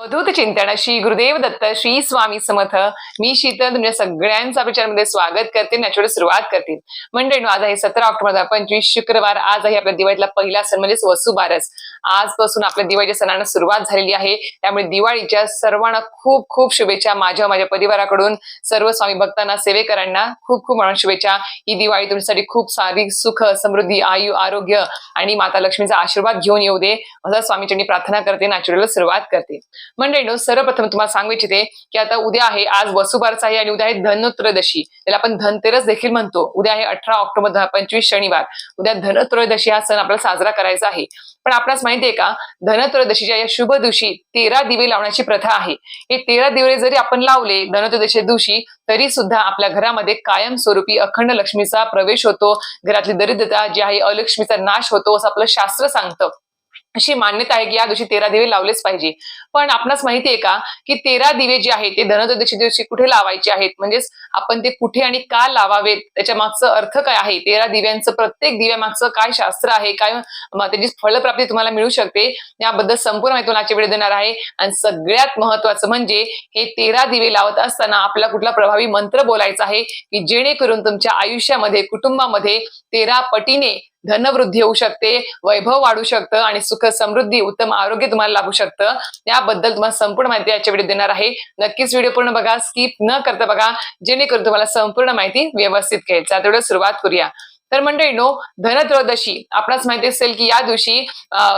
अवधूत चिंतन. श्री गुरुदेव दत्त श्री स्वामी समर्थ. मी शीतल तुमच्या सगळ्यांचा विचारमध्ये स्वागत करते. नॅचरल सुरुवात करते. मंडळी आज आहे सतरा ऑक्टोबर हजार पंचवीस. शुक्रवार आज आहे आपल्या दिवाळीतला पहिला सण म्हणजेच वसुबारस आजपासून आपल्या दिवाळीच्या सणांना सुरुवात झालेली आहे. त्यामुळे दिवाळीच्या सर्वांना खूप खूप शुभेच्छा. माझ्या माझ्या परिवाराकडून सर्व स्वामी भक्तांना सेवेकरांना खूप खूप म्हणून शुभेच्छा. ही दिवाळी तुमच्यासाठी खूप सारी सुख समृद्धी आयु आरोग्य आणि माता लक्ष्मीचा आशीर्वाद घेऊन येऊ दे. असं स्वामीचरणी प्रार्थना करते. नॅचरल सुरुवात करते. मंडळी सर्वप्रथम तुम्हाला सांगू इच्छिते की आता उद्या आहे आज वसुबारचा आहे आणि उद्या आहे धनत्रयोदशी. त्याला आपण धनतेरस देखील म्हणतो. उद्या आहे अठरा ऑक्टोबर पंचवीस शनिवार. उद्या धनत्रयोदशी हा सण आपल्याला साजरा करायचा आहे. पण आपल्याला माहितीये का? धनत्रयोदशीच्या या शुभ दिवशी तेरा दिवे लावण्याची प्रथा आहे. हे तेरा दिवे जरी आपण लावले धनत्रयोदशी दिवशी तरी सुद्धा आपल्या घरामध्ये कायमस्वरूपी अखंड लक्ष्मीचा प्रवेश होतो. घरातली दरिद्रता जी आहे अलक्ष्मीचा नाश होतो असं आपलं शास्त्र सांगतं. अशी मान्यता आहे की या दिवशी तेरा दिवे लावलेच पाहिजे. पण आपणास माहितीये का की तेरा दिवे जे आहेत ते धनत्रयोदशी दिवशी कुठे लावायचे आहेत? म्हणजेच आपण ते कुठे आणि का लावावेत? त्याच्या मागचं अर्थ काय आहे? तेरा दिव्यांचं प्रत्येक दिव्यामागचं काय शास्त्र आहे? काय त्याची फलप्राप्ती तुम्हाला मिळू शकते. याबद्दल संपूर्ण माहिती आजच्या वेळी देणार आहे. आणि सगळ्यात महत्वाचं म्हणजे हे तेरा दिवे लावत असताना आपला कुठला प्रभावी मंत्र बोलायचा आहे की जेणेकरून तुमच्या आयुष्यामध्ये कुटुंबामध्ये तेरा पटीने धनवृद्धी होऊ शकते वैभव वाढू शकतं आणि सुख समृद्धी उत्तम आरोग्य तुम्हाला लाभू शकतं. त्याबद्दल तुम्हाला संपूर्ण माहिती याच्या व्हिडिओ देणार आहे. नक्कीच व्हिडिओ पूर्ण बघा स्किप न करता बघा जेणेकरून तुम्हाला संपूर्ण माहिती व्यवस्थित कळेल. चला तेवढं सुरुवात करूया. तर मंडळीनो धनत्रयोदशी आपणास माहिती असेल की या दिवशी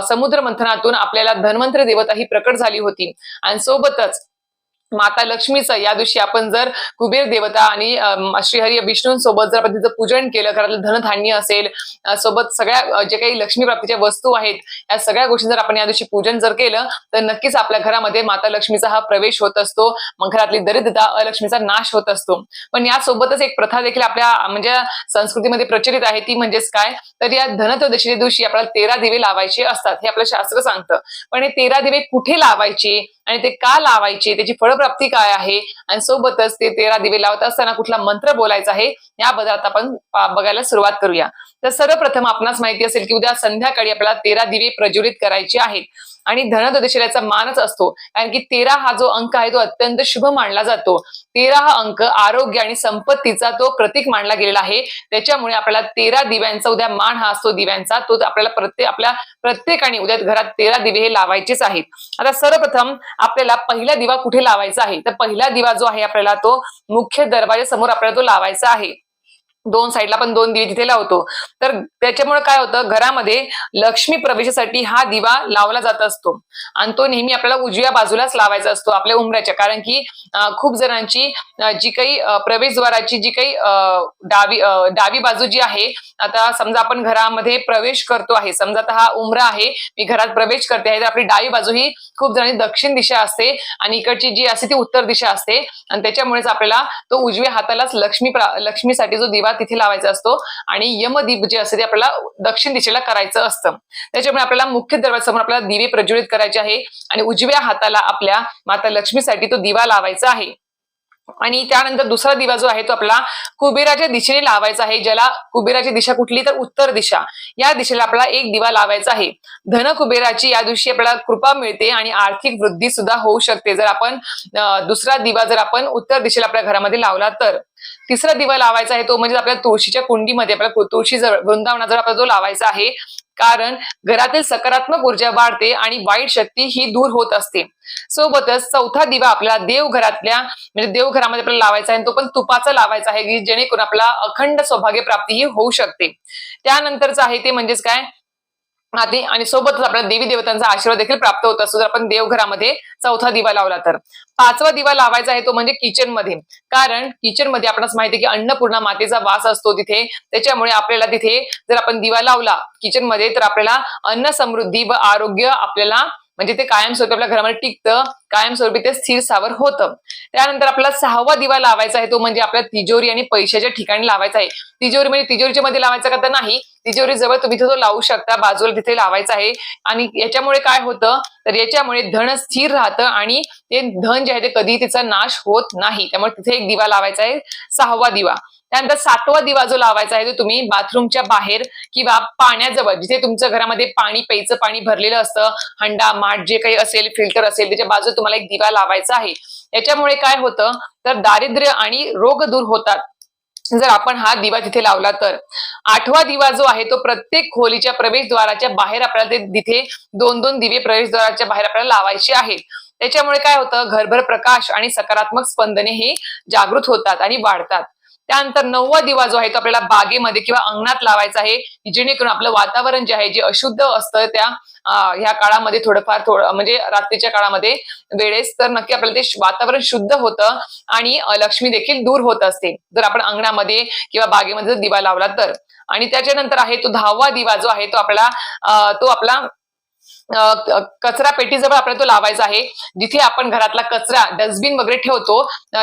समुद्र मंथनातून आपल्याला धन्वंतरी देवता ही प्रकट झाली होती. आणि सोबतच माता लक्ष्मीचं या दिवशी आपण जर कुबेर देवता आणि श्रीहरी विष्णूंसोबत जर आपण तिचं पूजन केलं घरातलं धनधान्य असेल सोबत सगळ्या जे काही लक्ष्मी प्राप्तीच्या वस्तू आहेत या सगळ्या गोष्टी जर आपण या दिवशी पूजन जर केलं तर नक्कीच आपल्या घरामध्ये माता लक्ष्मीचा हा प्रवेश होत असतो. मग घरातली दरिद्रता अलक्ष्मीचा नाश होत असतो. पण यासोबतच एक प्रथा देखील आपल्या म्हणजे संस्कृतीमध्ये प्रचलित आहे ती म्हणजेच काय? तर या धनत्रयोदशी दिवशी आपल्याला तेरा दिवे लावायचे असतात हे आपलं शास्त्र सांगतं. पण हे तेरा दिवे कुठे लावायचे? आणि ते का लावायचे? त्याची फळप्राप्ती काय आहे? आणि सोबतच ते तेरा दिवे लावत असताना कुठला मंत्र बोलायचा आहे? याबद्दल आता आपण बघायला सुरुवात करूया. तर सर्वप्रथम आपणास माहिती असेल की उद्या संध्याकाळी आपल्याला तेरा दिवे प्रज्वलित करायचे आहेत. आणि धनत्रयोदशीला मानच असतो. कारण की तेरा हा जो अंक आहे तो अत्यंत शुभ मानला जातो. तेरा हा अंक आरोग्य आणि संपत्तीचा तो प्रतीक मानला गेलेला आहे. त्याच्यामुळे आपल्याला तेरा दिव्यांचा उद्या मान हा असतो दिव्यांचा. तो आपल्याला प्रत्येक आपल्या प्रत्येकाने उद्या घरात तेरा दिवे हे लावायचेच आहेत. आता सर्वप्रथम आपल्याला पहिला दिवा कुठे लावायचा आहे? तर पहिला दिवा जो आहे आपल्याला तो मुख्य दरवाजा समोर आपल्याला तो लावायचा आहे. दोन साईडला पण दोन दिवे तिथे लावतो. तर त्याच्यामुळे काय होतं घरामध्ये लक्ष्मी प्रवेशासाठी हा दिवा लावला जात असतो. आणि तो नेहमी आपल्याला उजव्या बाजूलाच लावायचा असतो आपल्या उमऱ्याच्या कारण की खूप जणांची जी काही प्रवेशद्वाराची जी काही अं, डावी डावी बाजू जी आहे आता समजा आपण घरामध्ये प्रवेश करतो आहे समजा आता हा उमरा आहे मी घरात प्रवेश करते आहे तर आपली डावी बाजू ही खूप जणांची दक्षिण दिशा असते आणि इकडची जी असते ती उत्तर दिशा असते. आणि त्याच्यामुळेच आपल्याला तो उजव्या हातालाच लक्ष्मी लक्ष्मीसाठी जो दिवा तिथे लावायचा असतो आणि यमदीप जे असते ते आपल्याला दक्षिण दिशेला करायचं असतं. त्याच्यामुळे आपल्याला मुख्य दरवाजासमोर आपल्याला दिवे प्रज्वलित करायचे आहे आणि उजव्या हाताला आपल्या माता लक्ष्मीसाठी तो दिवा लावायचा आहे. आणि त्यानंतर दुसरा दिवा जो आहे तो आपला कुबेराच्या दिशेने लावायचा आहे ज्याला कुबेराची दिशा कुठली तर उत्तर दिशा. या दिशेला आपल्याला एक दिवा लावायचा आहे. धन कुबेराची या दिवशी आपल्याला कृपा मिळते आणि आर्थिक वृद्धी सुद्धा होऊ शकते. जर आपण दुसरा दिवा जर आपण उत्तर दिशेला आपल्या घरामध्ये लावला तर. तिसरा दिवा लावायचा आहे तो म्हणजे आपल्या तुळशीच्या कुंडीमध्ये आपल्या तुळशी वृंदावनाजवळ आपला जो लावायचा आहे कारण घरातील सकारात्मक ऊर्जा वाढते आणि वाईट शक्ती ही दूर होत असते. सोबतच चौथा दिवा आपल्याला देवघरातल्या म्हणजे देवघरामध्ये आपल्याला लावायचा आहे आणि तो पण तुपाचा लावायचा आहे की जेणेकरून आपला अखंड सौभाग्य प्राप्ती ही होऊ शकते. त्यानंतरच आहे ते म्हणजेच काय? आधी आणि सोबतच आपल्याला देवी देवतांचा आशीर्वाद देखील प्राप्त होत असतो. जर आपण देवघरामध्ये चौथा दिवा लावला तर. पाचवा दिवा लावायचा आहे तो म्हणजे किचनमध्ये कारण किचनमध्ये आपणास माहिती आहे की अन्नपूर्णा मातेचा वास असतो तिथे. त्याच्यामुळे आपल्याला तिथे जर आपण दिवा लावला किचनमध्ये तर आपल्याला अन्न समृद्धी व आरोग्य आपल्याला म्हणजे ते कायमस्वरूपी आपल्या घरामध्ये टिकतं कायमस्वरूपी ते स्थिर सावर होतं. त्यानंतर आपला सहावा दिवा लावायचा आहे तो म्हणजे आपल्या तिजोरी आणि पैशाच्या ठिकाणी लावायचा आहे. तिजोरी म्हणजे तिजोरीच्या मध्ये लावायचा का तर नाही तिजोरी जवळ तुम्ही तो लावू शकता बाजूला तिथे लावायचा आहे. आणि याच्यामुळे काय होतं तर याच्यामुळे धन स्थिर राहतं आणि ते धन जे आहे ते कधी तिचा नाश होत नाही. त्यामुळे तिथे एक दिवा लावायचा आहे सहावा दिवा. त्यानंतर सातवा दिवा जो लावायचा आहे तो तुम्ही बाथरूमच्या बाहेर किंवा पाण्याजवळ जिथे तुमचं घरामध्ये पाणी प्यायचं पाणी भरलेलं असतं हंडा माठ जे काही असेल फिल्टर असेल त्याच्या बाजूला तुम्हाला एक दिवा लावायचा आहे. याच्यामुळे काय होतं तर दारिद्र्य आणि रोग दूर होतात. जर आपण हा दिवा तिथे लावला तर. आठवा दिवा जो आहे तो प्रत्येक खोलीच्या प्रवेशद्वाराच्या बाहेर आपल्याला ते तिथे दोन दोन दिवे प्रवेशद्वाराच्या बाहेर आपल्याला लावायचे आहेत. त्याच्यामुळे काय होतं घरभर प्रकाश आणि सकारात्मक स्पंदने ही जागृत होतात आणि वाढतात. त्यानंतर नववा दिवा जो आहे तो आपल्याला बागेमध्ये किंवा अंगणात लावायचा आहे जेणेकरून आपलं वातावरण जे आहे जे अशुद्ध असतं त्या ह्या काळामध्ये थोडंफार थोडं म्हणजे रात्रीच्या काळामध्ये वेळेस तर नक्की आपल्याला ते वातावरण शुद्ध होतं आणि लक्ष्मी देखील दूर होत असते. जर आपण अंगणामध्ये किंवा बागेमध्ये जर दिवा लावला तर. आणि त्याच्यानंतर आहे तो दहावा दिवा जो आहे तो आपला तो आपला कचरा पेटीजवळ आपल्याला तो लावायचा आहे. जिथे आपण घरातला कचरा डस्टबिन वगैरे ठेवतो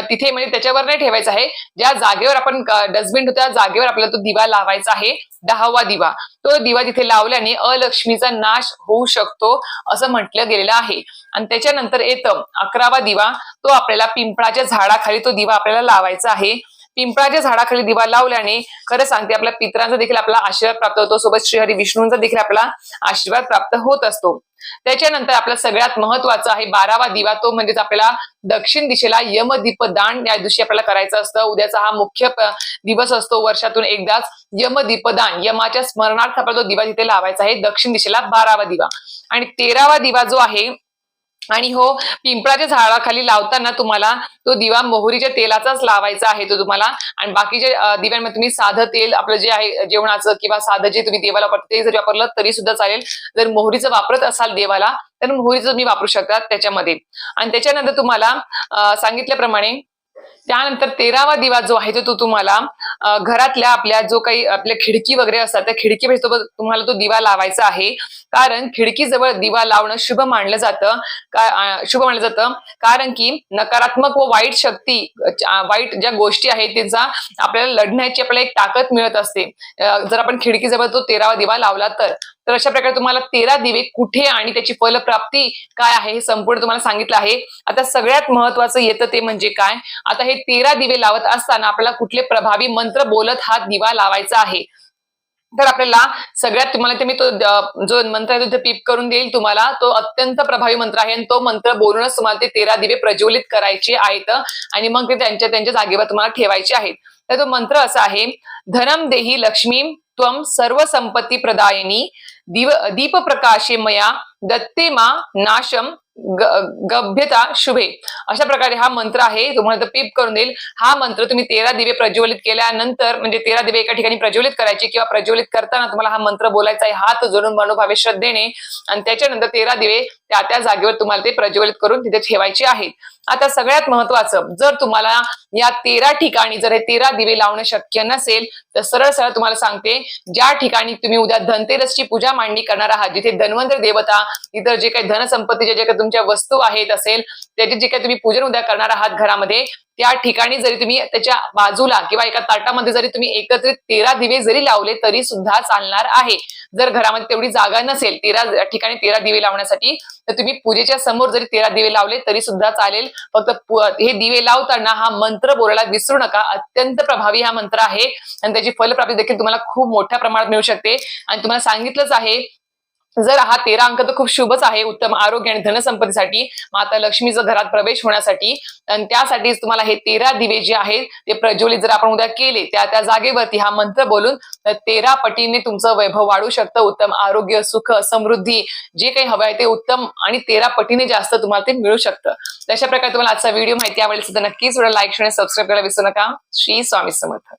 तिथे म्हणजे त्याच्यावर नाही ठेवायचा आहे. ज्या जागेवर आपण डस्टबिन ठेवतो त्या जागेवर आपल्याला तो दिवा लावायचा आहे. दहावा दिवा. तो दिवा तिथे लावल्याने अलक्ष्मीचा नाश होऊ शकतो असं म्हटलं गेलेलं आहे. आणि त्याच्यानंतर येतं अकरावा दिवा. तो आपल्याला पिंपळाच्या झाडाखाली तो दिवा आपल्याला लावायचा आहे. पिंपळाच्या झाडाखाली दिवा लावल्याने खरं सांगते आपल्या पितरांचा देखील आपला आशीर्वाद प्राप्त होतो. सोबत श्रीहरी विष्णूंचा देखील आपला आशीर्वाद प्राप्त होत असतो. त्याच्यानंतर आपला सगळ्यात महत्त्वाचा आहे बारावा दिवा तो म्हणजेच आपल्याला दक्षिण दिशेला यमदीप दान या दिवशी आपल्याला करायचं असतं. उद्याचा हा मुख्य दिवस असतो. वर्षातून एकदाच यमदीपदान यमाच्या स्मरणार्थ आपल्याला तो दिवा तिथे लावायचा आहे. दक्षिण दिशेला बारावा दिवा. आणि तेरावा दिवा जो आहे आणि हो पिंपळाच्या झाडाखाली लावताना तुम्हाला तो दिवा मोहरीच्या तेलाचाच लावायचा आहे तो तुम्हाला. आणि बाकीच्या दिव्यांमध्ये तुम्ही साधं तेल आपलं जे आहे जेवणाचं किंवा साधं जे तुम्ही देवाला वापरता ते जरी वापरलं तरी सुद्धा चालेल. जर मोहरीचं वापरत असाल देवाला तर मोहरीचं तुम्ही वापरू शकता त्याच्यामध्ये. आणि त्याच्यानंतर तुम्हाला सांगितल्याप्रमाणे त्यानंतर तेरावा दिवा जो आहे तो तुम्हाला घरातल्या आपल्या जो काही आपल्या खिडकी वगैरे असतात त्या खिडकी म्हणजे तुम्हाला तो दिवा लावायचा आहे. कारण खिडकीजवळ दिवा लावणं शुभ मानलं जातं. का शुभ मानलं जातं. कारण की नकारात्मक व वाईट शक्ती वाईट ज्या गोष्टी आहेत त्यांचा आपल्याला लढण्याची आपल्याला एक ताकद मिळत असते. जर आपण खिडकीजवळ तो तेरावा दिवा लावला तर. तर अशा प्रकारे तुम्हाला तेरा दिवे कुठे आणि त्याची फलप्राप्ती काय आहे हे संपूर्ण तुम्हाला सांगितलं आहे. आता सगळ्यात महत्वाचं येतं ते म्हणजे काय? आता हे तेरा दिवे लावत असताना आपल्याला कुठले प्रभावी मंत्र बोलत हा दिवा लावायचा आहे. तर आपल्याला सगळ्यात तुम्हाला ते मी तो जो मंत्र आहे तो पीप करून देईल तुम्हाला. तो अत्यंत प्रभावी मंत्र आहे आणि तो मंत्र बोलूनच तुम्हाला ते तेरा दिवे प्रज्वलित करायचे आहेत आणि मग ते त्यांच्या त्यांच्या जागेवर तुम्हाला ठेवायचे आहेत. तर तो मंत्र असा आहे धनम देही लक्ष्मी त्वम सर्व संपत्ती प्रदायिनी दिव दीप प्रकाशे मया दत्ते मा नाशम गभ्यता शुभे. अशा प्रकारे हा मंत्र आहे. तुम्हाला तो पीप करून देईल. हा मंत्र तुम्ही तेरा दिवे प्रज्वलित केल्यानंतर म्हणजे तेरा दिवे एका ठिकाणी प्रज्वलित करायचे किंवा प्रज्वलित करताना तुम्हाला हा मंत्र बोलायचा आहे. हात जोडून मनोभावे श्रद्धेने. आणि त्याच्यानंतर तेरा दिवे त्या त्या जागेवर तुम्हाला ते प्रज्वलित करून तिथे ठेवायचे आहेत. आता सगळ्यात महत्वाचं जर तुम्हाला या तेरा ठिकाणी जर हे तेरा दिवे लावणं शक्य नसेल तर सरळ सरळ तुम्हाला सांगते ज्या ठिकाणी तुम्ही उद्या धनतेरसची पूजा मांडणी करणार आहात जिथे धन्वंतर देवता इतर जे काही धनसंपत्तीच्या जे काही तुमच्या वस्तू आहेत असेल त्याचे जे काही तुम्ही पूजन उद्या करणार आहात घरामध्ये त्या ठिकाणी जरी तुम्ही त्याच्या बाजूला किंवा एका ताटामध्ये जरी तुम्ही एकत्रित तेरा दिवे जरी लावले तरी सुद्धा चालणार आहे. जर घरामध्ये तेवढी जागा नसेल तेरा ठिकाणी तेरा दिवे लावण्यासाठी तर तुम्ही पूजेच्या समोर जरी तेरा दिवे लावले तरी सुद्धा चालेल. फक्त हे दिवे लावताना हा मंत्र बोलायला विसरू नका. अत्यंत प्रभावी हा मंत्र आहे. आणि त्याची फलप्राप्ती देखील तुम्हाला खूप मोठ्या प्रमाणात मिळू शकते. आणि तुम्हाला सांगितलंच आहे जर हा तेरा अंक तर खूप शुभच आहे. उत्तम आरोग्य आणि धनसंपत्तीसाठी माता लक्ष्मीचा घरात प्रवेश होण्यासाठी आणि त्यासाठीच तुम्हाला हे तेरा दिवे जे आहेत ते प्रज्वलित जर आपण उद्या केले त्या त्या जागेवरती हा मंत्र बोलून तर तेरा पटीने तुमचं वैभव वाढू शकतं. उत्तम आरोग्य सुख समृद्धी जे काही हवं आहे ते उत्तम आणि तेरा पटीने जास्त तुम्हाला ते मिळू शकतं. तशा अशा प्रकारे तुम्हाला आजचा व्हिडिओ माहिती आवडेल तर नक्कीच लाईक शेअर सबस्क्राईब करायला विसरू नका. श्री स्वामी समर्थ.